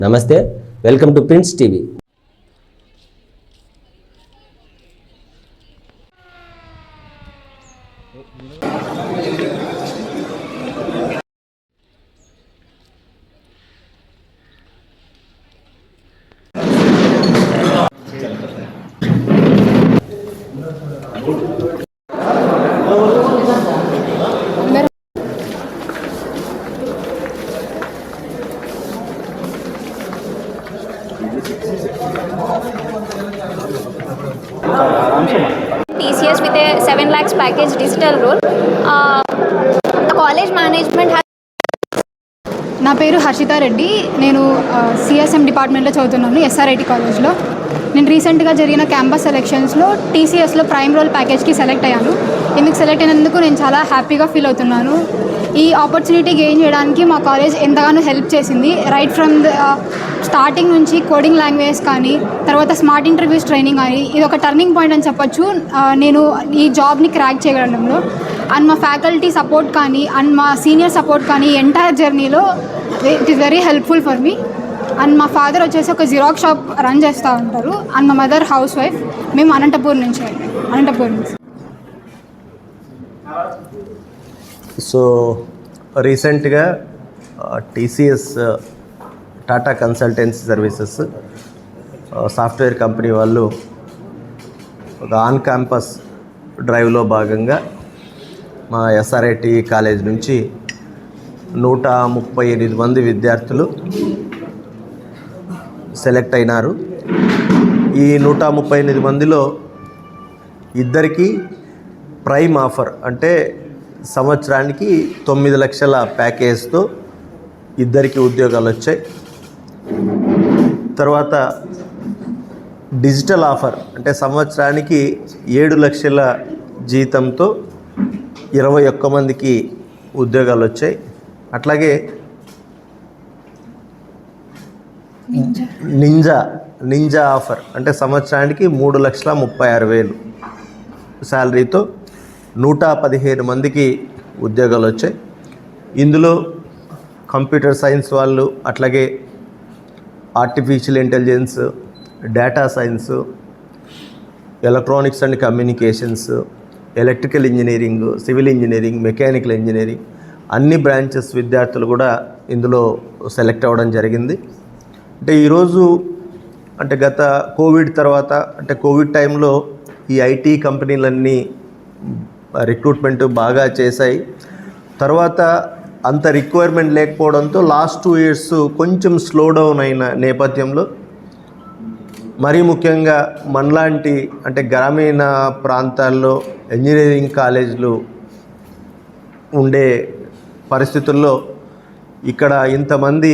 నమస్తే. Welcome to Prince TV TCS with a 7 lakhs package digital role. Uh, the college management has నా పేరు హర్షిత రెడ్డి. నేను CSM డిపార్ట్మెంట్లో చదువుతున్నాను ఎస్ఆర్ఐటి కాలేజ్లో. నేను రీసెంట్గా జరిగిన క్యాంపస్ సెలెక్షన్స్లో టీసీఎస్లో ప్రైమ్ రోల్ ప్యాకేజ్కి సెలెక్ట్ అయ్యాను. ఇందుకు సెలెక్ట్ అయినందుకు నేను చాలా హ్యాపీగా ఫీల్ అవుతున్నాను. ఈ ఆపర్చునిటీ గెయిన్ చేయడానికి మా కాలేజ్ ఎంతగానో హెల్ప్ చేసింది. రైట్ ఫ్రమ్ ద స్టార్టింగ్ నుంచి కోడింగ్ లాంగ్వేజ్ కానీ తర్వాత స్మార్ట్ ఇంటర్వ్యూస్ ట్రైనింగ్ కానీ ఇది ఒక టర్నింగ్ పాయింట్ అని చెప్పొచ్చు. నేను ఈ జాబ్ని క్రాక్ చేయగలంలో అండ్ మా ఫ్యాకల్టీ సపోర్ట్ కానీ అండ్ మా సీనియర్ సపోర్ట్ కానీ ఎంటైర్ జర్నీలో it is very helpful for me and మా ఫాదర్ వచ్చేసి ఒక జిరాక్స్ షాప్ రన్ చేస్తూ ఉంటారు. అండ్ మా మదర్ హౌస్ వైఫ్ మేము అనంతపూర్ నుంచి. అనంతపూర్ నుంచి. సో రీసెంట్గా TCS Tata Consultancy Services software company వాళ్ళు ఒక ఆన్ క్యాంపస్ డ్రైవ్లో భాగంగా మా ఎస్ఆర్ఐటి కాలేజ్ నుంచి నూట ముప్పై ఎనిమిది మంది విద్యార్థులు సెలెక్ట్ అయినారు. ఈ నూట ముప్పై ఎనిమిది మందిలో ఇద్దరికి ప్రైమ్ ఆఫర్ అంటే సంవత్సరానికి తొమ్మిది లక్షల ప్యాకేజ్తో ఇద్దరికి ఉద్యోగాలు వచ్చాయి. తర్వాత డిజిటల్ ఆఫర్ అంటే సంవత్సరానికి ఏడు లక్షల జీతంతో ఇరవై ఒక్క మందికి ఉద్యోగాలు వచ్చాయి. అట్లాగే నింజా. Ninja offer. అంటే సంవత్సరానికి మూడు లక్షల ముప్పై ఆరు వేలు. శాలరీతో నూట పదిహేను మందికి ఉద్యోగాలు వచ్చాయి. ఇందులో కంప్యూటర్ సైన్స్ వాళ్ళు అట్లాగే artificial intelligence data science electronics and communications electrical engineering civil engineering mechanical engineering అన్ని బ్రాంచెస్ విద్యార్థులు కూడా ఇందులో సెలెక్ట్ అవ్వడం జరిగింది. అంటే ఈరోజు అంటే గత కోవిడ్ తర్వాత అంటే కోవిడ్ టైంలో ఈ ఐటీ కంపెనీలన్నీ రిక్రూట్మెంట్ బాగా చేశాయి. తర్వాత అంత రిక్వైర్మెంట్ లేకపోవడంతో లాస్ట్ టూ ఇయర్స్ కొంచెం స్లో డౌన్ అయిన నేపథ్యంలో మరీ ముఖ్యంగా మనలాంటి అంటే గ్రామీణ ప్రాంతాల్లో ఇంజనీరింగ్ కాలేజీలు ఉండే పరిస్థితుల్లో ఇక్కడ ఇంతమంది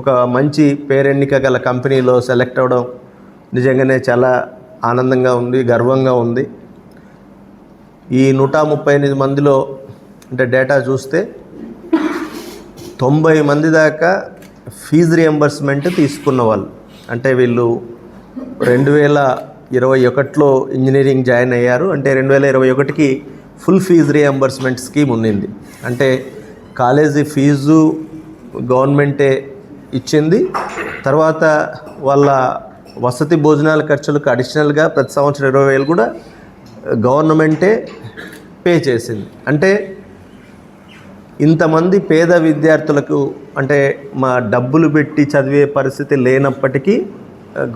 ఒక మంచి పేరెన్నిక గల కంపెనీలో సెలెక్ట్ అవ్వడం నిజంగానే చాలా ఆనందంగా ఉంది గర్వంగా ఉంది. ఈ నూట ముప్పై ఎనిమిది మందిలో అంటే డేటా చూస్తే తొంభై మంది దాకా ఫీజు రియంబర్స్మెంట్ తీసుకున్న వాళ్ళు. అంటే వీళ్ళు రెండు వేల ఇరవై ఒకటిలో ఇంజనీరింగ్ జాయిన్ అయ్యారు. అంటే రెండు వేల ఇరవై ఒకటికి ఫుల్ ఫీజు రియంబర్స్మెంట్ స్కీమ్ ఉండింది అంటే కాలేజీ ఫీజు గవర్నమెంటే ఇచ్చింది. తర్వాత వాళ్ళ వసతి భోజనాల ఖర్చులకు అడిషనల్గా ప్రతి సంవత్సరం ఇరవై వేలు కూడా గవర్నమెంటే పే చేసింది. అంటే ఇంతమంది పేద విద్యార్థులకు అంటే మా డబ్బులు పెట్టి చదివే పరిస్థితి లేనప్పటికీ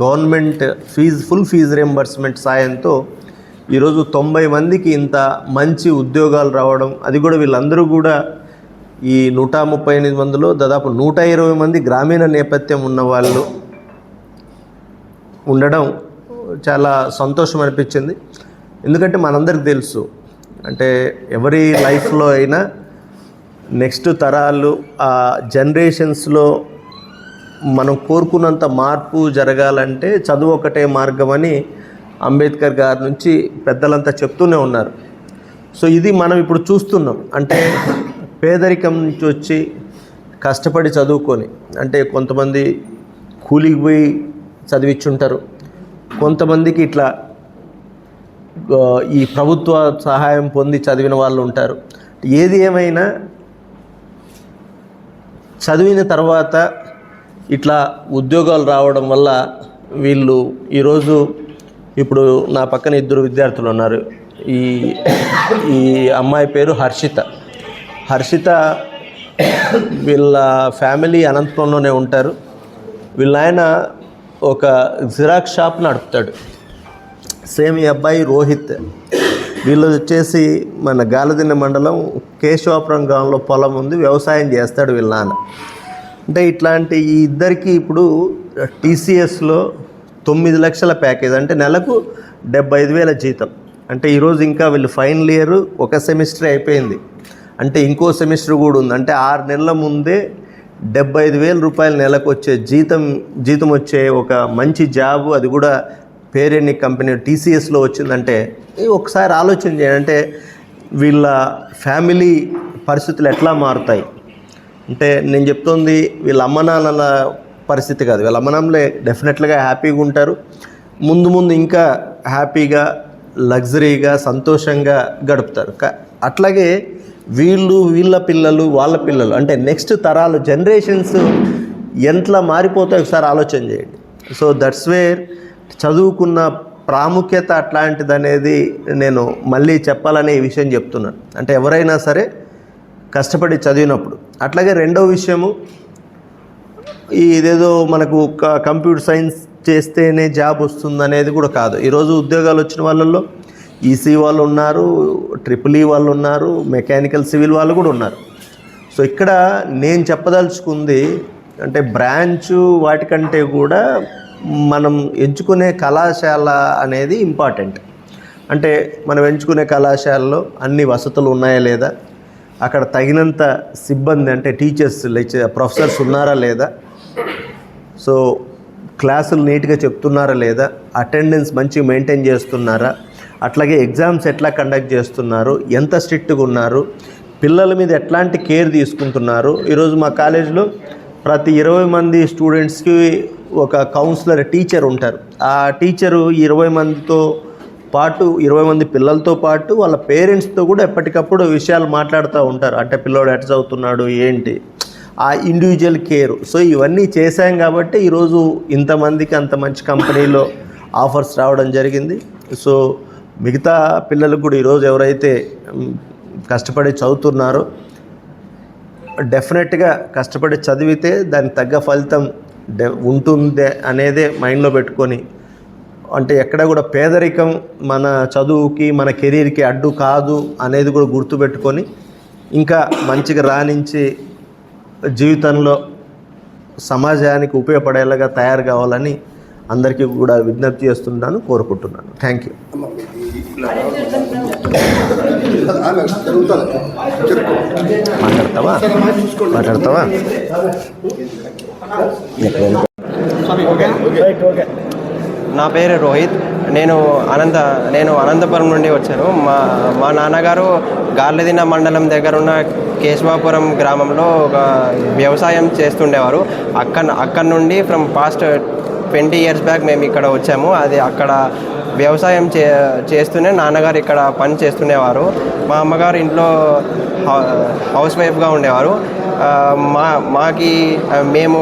government fees full fees reimbursement సాయంతో ఈరోజు తొంభై మందికి ఇంత మంచి ఉద్యోగాలు రావడం అది కూడా వీళ్ళందరూ కూడా ఈ నూట ముప్పై ఎనిమిది మందిలో దాదాపు నూట ఇరవై మంది గ్రామీణ నేపథ్యం ఉన్న వాళ్ళు ఉండడం చాలా సంతోషం అనిపించింది. ఎందుకంటే మనందరికి తెలుసు అంటే ఎవరి లైఫ్లో అయినా నెక్స్ట్ తరాలు ఆ జనరేషన్స్లో మనం కోరుకున్నంత మార్పు జరగాలంటే చదువు ఒకటే మార్గం అని అంబేద్కర్ గారి నుంచి పెద్దలంతా చెప్తూనే ఉన్నారు. సో ఇది మనం ఇప్పుడు చూస్తున్నాం. అంటే పేదరికం నుంచి వచ్చి కష్టపడి చదువుకొని అంటే కొంతమంది కూలికి పోయి చదివించుంటారు కొంతమందికి ఇట్లా ఈ ప్రభుత్వ సహాయం పొంది చదివిన వాళ్ళు ఉంటారు. ఏది ఏమైనా చదివిన తర్వాత ఇట్లా ఉద్యోగాలు రావడం వల్ల వీళ్ళు ఈరోజు ఇప్పుడు నా పక్కన ఇద్దరు విద్యార్థులు ఉన్నారు. ఈ ఈ అమ్మాయి పేరు హర్షిత. హర్షిత వీళ్ళ ఫ్యామిలీ అనంతపురంలోనే ఉంటారు. వీళ్ళ ఆయన ఒక జిరాక్స్ షాప్ నడుపుతాడు. సేమ్ ఈ అబ్బాయి రోహిత్. వీళ్ళు వచ్చేసి మన గాలదిన్న మండలం కేశవాపురం గ్రామంలో పొలం ఉంది వ్యవసాయం చేస్తాడు వీళ్ళ నాన్న. అంటే ఇట్లాంటి ఈ ఇద్దరికి ఇప్పుడు టీసీఎస్లో తొమ్మిది లక్షల ప్యాకేజ్ అంటే నెలకు డెబ్బై ఐదు వేల జీతం. అంటే ఈరోజు ఇంకా వీళ్ళు ఫైనల్ ఇయర్ ఒక సెమిస్టర్ అయిపోయింది. అంటే ఇంకో సెమిస్టర్ కూడా ఉంది. అంటే ఆరు నెలల ముందే డెబ్బై ఐదు వేల రూపాయల నెలకు వచ్చే జీతం జీతం వచ్చే ఒక మంచి జాబ్ అది కూడా పేరెన్ని కంపెనీ టీసీఎస్లో వచ్చిందంటే ఒకసారి ఆలోచన చేయండి. అంటే వీళ్ళ ఫ్యామిలీ పరిస్థితులు ఎట్లా మారుతాయి? అంటే నేను చెప్తోంది వీళ్ళ అమ్మ నాన్నల పరిస్థితి కాదు. వీళ్ళ అమ్మ నాన్నలే డెఫినెట్గా హ్యాపీగా ఉంటారు. ముందు ముందు ఇంకా హ్యాపీగా లగ్జరీగా సంతోషంగా గడుపుతారు. అట్లాగే వీళ్ళు వీళ్ళ పిల్లలు వాళ్ళ పిల్లలు. అంటే నెక్స్ట్ తరాలు జనరేషన్స్ ఎంతలా మారిపోతాయి ఒకసారి ఆలోచన చేయండి. సో దట్స్ వేర్ చదువుకున్న ప్రాముఖ్యత అట్లాంటిది అనేది నేను మళ్ళీ చెప్పాలనే ఈ విషయం చెప్తున్నాను. అంటే ఎవరైనా సరే కష్టపడి చదివినప్పుడు. అట్లాగే రెండో విషయము ఈ ఇదేదో మనకు కంప్యూటర్ సైన్స్ చేస్తేనే జాబ్ వస్తుంది అనేది కూడా కాదు. ఈరోజు ఉద్యోగాలు వచ్చిన వాళ్ళల్లో ఈసీ వాళ్ళు ఉన్నారు ట్రిపుల్ ఈ e వాళ్ళు ఉన్నారు మెకానికల్ సివిల్ వాళ్ళు కూడా ఉన్నారు. సో ఇక్కడ నేను చెప్పదలుచుకుంది అంటే బ్రాంచ్ వాటికంటే కూడా మనం ఎంచుకునే కళాశాల అనేది ఇంపార్టెంట్. అంటే మనం ఎంచుకునే కళాశాలలో అన్ని వసతులు ఉన్నాయా లేదా? అక్కడ తగినంత సిబ్బంది అంటే టీచర్స్ లెక్చర్ ప్రొఫెసర్స్ ఉన్నారా లేదా? సో క్లాసులు నీట్గా చెప్తున్నారా లేదా? అటెండెన్స్ మంచిగా మెయింటైన్ చేస్తున్నారా? అట్లాగే ఎగ్జామ్స్ ఎట్లా కండక్ట్ చేస్తున్నారు? ఎంత స్ట్రిక్ట్గా ఉన్నారు? పిల్లల మీద ఎట్లాంటి కేర్ తీసుకుంటున్నారు? ఈరోజు మా కాలేజీలో ప్రతి ఇరవై మంది స్టూడెంట్స్కి ఒక కౌన్సిలర్ టీచర్ ఉంటారు. ఆ టీచరు ఇరవై మందితో పాటు ఇరవై మంది పిల్లలతో పాటు వాళ్ళ పేరెంట్స్తో కూడా ఎప్పటికప్పుడు విషయాలు మాట్లాడుతూ ఉంటారు. అంటే పిల్లోడు ఎట్లా చదువుతున్నాడు? ఏంటి? ఆ ఇండివిజువల్ కేర్. సో ఇవన్నీ చేశాం కాబట్టి ఈరోజు ఇంతమందికి అంత మంచి కంపెనీలో ఆఫర్స్ రావడం జరిగింది. సో మిగతా పిల్లలకు కూడా ఈరోజు ఎవరైతే కష్టపడి చదువుతున్నారో డెఫినెట్గా కష్టపడి చదివితే దానికి తగ్గ ఫలితం డె ఉంటుంది అనేదే మైండ్లో పెట్టుకొని అంటే ఎక్కడ కూడా పేదరికం మన చదువుకి మన కెరీర్కి అడ్డు కాదు అనేది కూడా గుర్తుపెట్టుకొని ఇంకా మంచిగా రాణించి జీవితంలో సమాజానికి ఉపయోగపడేలాగా తయారు కావాలని అందరికీ కూడా విజ్ఞప్తి చేస్తున్నాను కోరుకుంటున్నాను. థ్యాంక్ యూ మాట్లాడతావా? మాట్లాడతావా? నా పేరు రోహిత్. నేను అనంత నేను అనంతపురం నుండి వచ్చాను. మా మా నాన్నగారు గాలిదిన మండలం దగ్గర ఉన్న కేశవాపురం గ్రామంలో ఒక వ్యవసాయం చేస్తుండేవారు. అక్కడ అక్కడ నుండి from past twenty years back మేము ఇక్కడ వచ్చాము. అది అక్కడ వ్యవసాయం చే చేస్తూనే నాన్నగారు ఇక్కడ పని చేస్తుండేవారు. మా అమ్మగారు ఇంట్లో హౌ- హౌస్ వైఫ్గా ఉండేవారు. మా మాకి మేము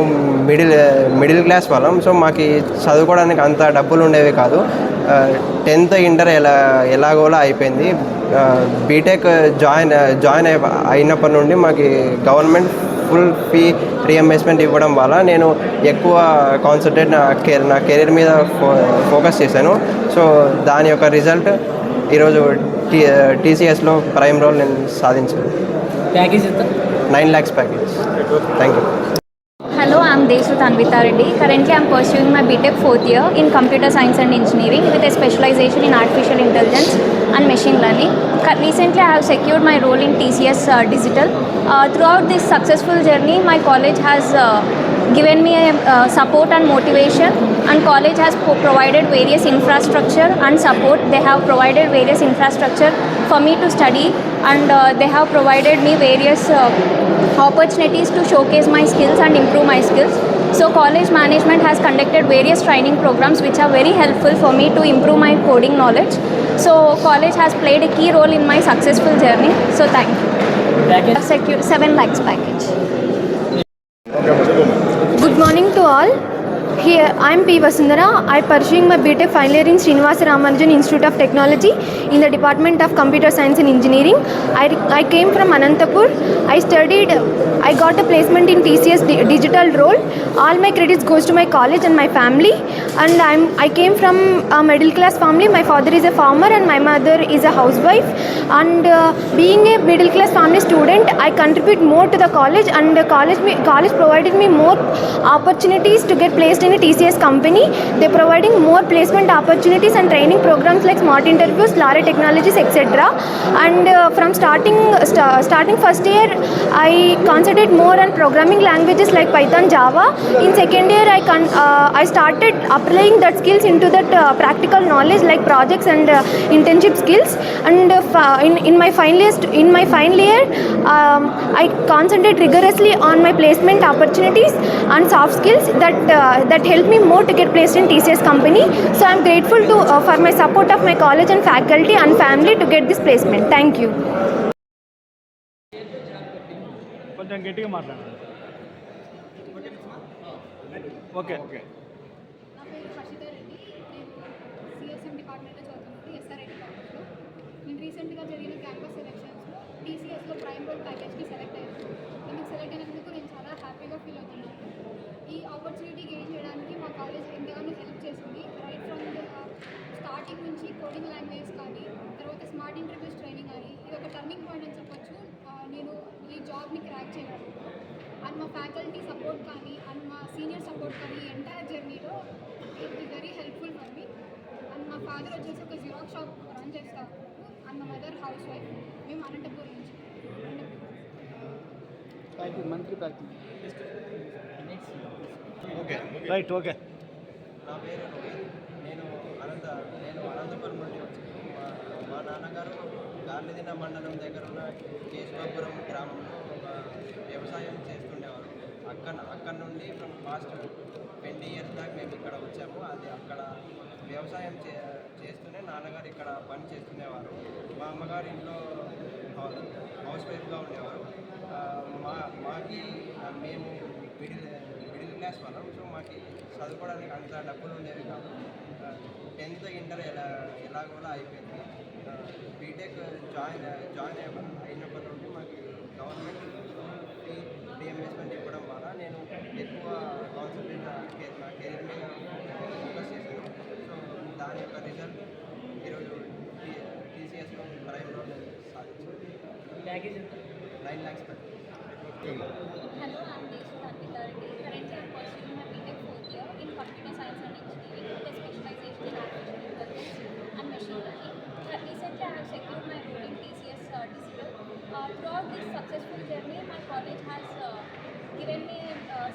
మిడిల్ మిడిల్ క్లాస్ వాళ్ళం. సో మాకి చదువుకోవడానికి అంత డబ్బులు ఉండేవి కాదు టెన్త్ ఇంటర్ ఎలా ఎలాగోలా అయిపోయింది. బీటెక్ జాయిన్ జాయిన్ అయి అయినప్పటి నుండి మాకు గవర్నమెంట్ ఫుల్ ఫీ రీఎంబర్స్మెంట్ ఇవ్వడం వల్ల నేను ఎక్కువ కాన్సన్ట్రేట్ నా కెరీర్ నా కెరీర్ మీద ఫోకస్ చేశాను. సో దాని యొక్క రిజల్ట్ ఈరోజు టీ టీసీఎస్లో ప్రైమ్ రోల్ నేను సాధించాను. ప్యాకేజ్ ఎంత? Nine lakhs package thank you Hello, I'm Currently, I'm pursuing my BTech fourth year in Computer Science and Engineering with a specialization in Artificial Intelligence and Machine Learning. Recently, I have secured my role in TCS uh, Digital. Uh, throughout this successful journey, my college has uh, given me a, uh, support and motivation, and college has provided various infrastructure and support. They have provided various infrastructure for me to study, and uh, they have provided me various. Uh, opportunities to showcase my skills and improve my skills. So college management has conducted various training programs which are very helpful for me to improve my coding knowledge. So college has played a key role in my successful journey. So thank you. Package? Secu- 7 lakhs package. Good morning to all. Here, I am P. Vasundhara. I am pursuing my BTEC final year in Srinivasa Ramanujan Institute of Technology in the Department of Computer Science and Engineering. I, I came from Anantapur. I studied, I got a placement in TCS di- digital role. All my credits goes to my college and my family. And I'm, I came from a middle class family. My father is a farmer and my mother is a housewife. And uh, being a middle class family student, I contribute more to the college and the college, me, college provided me more opportunities to get placed in a TCS company. They're providing more placement opportunities and training programs like smart interviews, Lara technologies, etc. And uh, from starting sta- starting first year, I concentrate more on programming languages like Python, Java. In second year, I con- uh, I started applying that skills into that uh, practical knowledge like projects and uh, internship skills. And uh, in in my final year, in my final year, um, I concentrate rigorously on my placement opportunities and soft skills that uh, that help me more to get placed in TCS company. So I'm grateful to uh, for my support of my college and faculty and family to get this placement. Thank you. కొంచెం గట్టిగా మాట్లాడండి okay. Okay. నా పేరు హర్షిత రెడ్డి. నేను CSM డిపార్ట్మెంట్లో చదువుతున్నాను SRIT కాలేజ్లో నేను రీసెంట్గా జరిగిన క్యాంపస్ సెలెక్షన్స్లో టీసీఎస్లో ప్రైమ్ రోల్ ప్యాకేజ్కి సెలెక్ట్ అయ్యాను. అందుకు సెలెక్ట్ అయినందుకు నేను చాలా హ్యాపీగా ఫీల్ అవుతున్నాను. ఈ ఆపర్చునిటీ గెయిన్ చేయడానికి మా కాలేజ్ ఎంతగానో హెల్ప్ చేసింది. రైట్ ఫ్రమ్ స్టార్టింగ్ నుంచి కోడింగ్ లాంగ్వేజ్ కానీ తర్వాత స్మార్ట్ ఇంటర్వ్యూస్ ట్రైనింగ్ కానీ ఇది ఒక టర్నింగ్ పాయింట్ అని చెప్పొచ్చు. నేను ఈ జాబ్ని క్రాక్ చేయగలను అండ్ మా ఫ్యాకల్టీ సపోర్ట్ కానీ అండ్ మా సీనియర్ సపోర్ట్ కానీ ఎంటైర్ జర్నీలో it is very helpful for me and మా ఫాదర్ వచ్చేసి ఒక జిరాక్స్ షాప్ రన్ చేస్తారు. అండ్ మా మదర్ హౌస్ వైఫ్ మేము అనంతపూర్ నుంచి. ఓకే రైట్ ఓకే నా పేరు నేను అనంత నేను అనంతపురం నుండి వచ్చాను మా మా నాన్నగారు గార్లదిన మండలం దగ్గర ఉన్న కేశవాపురం గ్రామంలో ఒక వ్యవసాయం చేస్తుండేవారు. అక్కడ అక్కడ నుండి మేము పాస్ట్ ట్వంటీ ఇయర్స్ దాకా మేము ఇక్కడ వచ్చాము. అది అక్కడ వ్యవసాయం చే చేస్తూనే నాన్నగారు ఇక్కడ పని చేస్తుండేవారు. మా అమ్మగారు ఇంట్లో హౌస్ వైఫ్గా ఉండేవారు. మా మాకి మేము మిడిల్ మిడిల్ క్లాస్ వాళ్ళం. సో మాకు చదువుకోవడానికి అంత డబ్బులు ఉండేవి కాదు. టెన్త్ ఇంటర్ ఎలా ఎలాగోలా అయిపోయింది. బీటెక్ జాయిన్ జాయిన్ అయ్య అయినప్పటి నుండి మాకు గవర్నమెంట్ ఫీ రీఎంబర్స్మెంట్ ఇవ్వడం వల్ల నేను ఎక్కువ కాన్సన్ట్రేట్ నా కెరీర్ మీద ఫోకస్ చేశాను. సో దాని యొక్క రిజల్ట్ ఈరోజు టీసీఎస్లో ప్రైమ్లో సాధించాను. నైన్ ల్యాక్స్ పెట్టి Hello,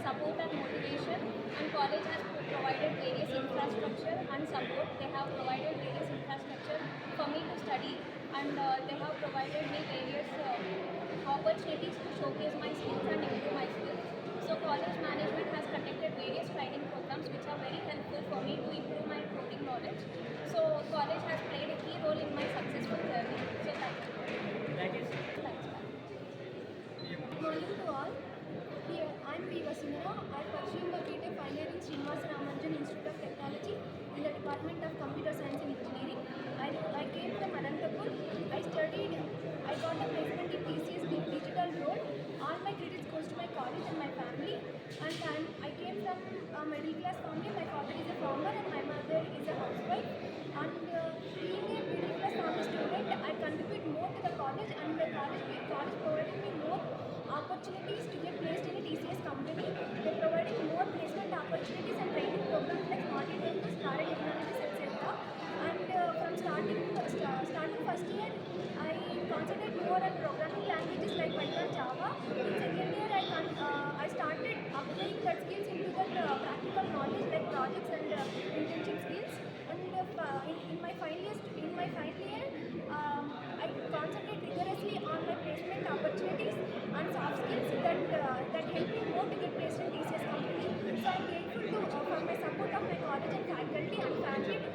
support and motivation, and college has provided various infrastructure and support. They have provided various infrastructure for me to study, and uh, they have provided me various uh, opportunities to showcase my skills and improve my skills. So college management has conducted various training programs which are very helpful for me to improve my coding knowledge. So college has played a key role in my successful journey. So thank you. Thank you. Good morning to all. Here, I am P. Vasundhara. I pursue my BTech final in Srinivasa Ramanujan Institute of Technology in the Department of Computer Science and Engineering. I, I came from Anantapur. I studied, I got a placement in TCS di- digital role. All my credits goes to my college and my family. And I'm, I came from a middle class family. My father is a farmer and my mother is a housewife. And uh, being a middle class family student, I contribute more to the college and the college, college provided me more opportunities to get placed in a TCS company. They provided more placement opportunities and training programs like smart interviews, Lara technologies, etc. And uh, from starting sta- starting first year, I concentrate more on programming languages like Python, Java. In second year, I uh, I started applying that skills into that uh, practical knowledge like projects and uh, internship skills. And uh, in, in my final year, in my final year, um, I concentrate rigorously on my placement opportunities skills that uh, that help me more to get placed in TCS company. So I'm grateful to uh, for my support of my college and faculty and family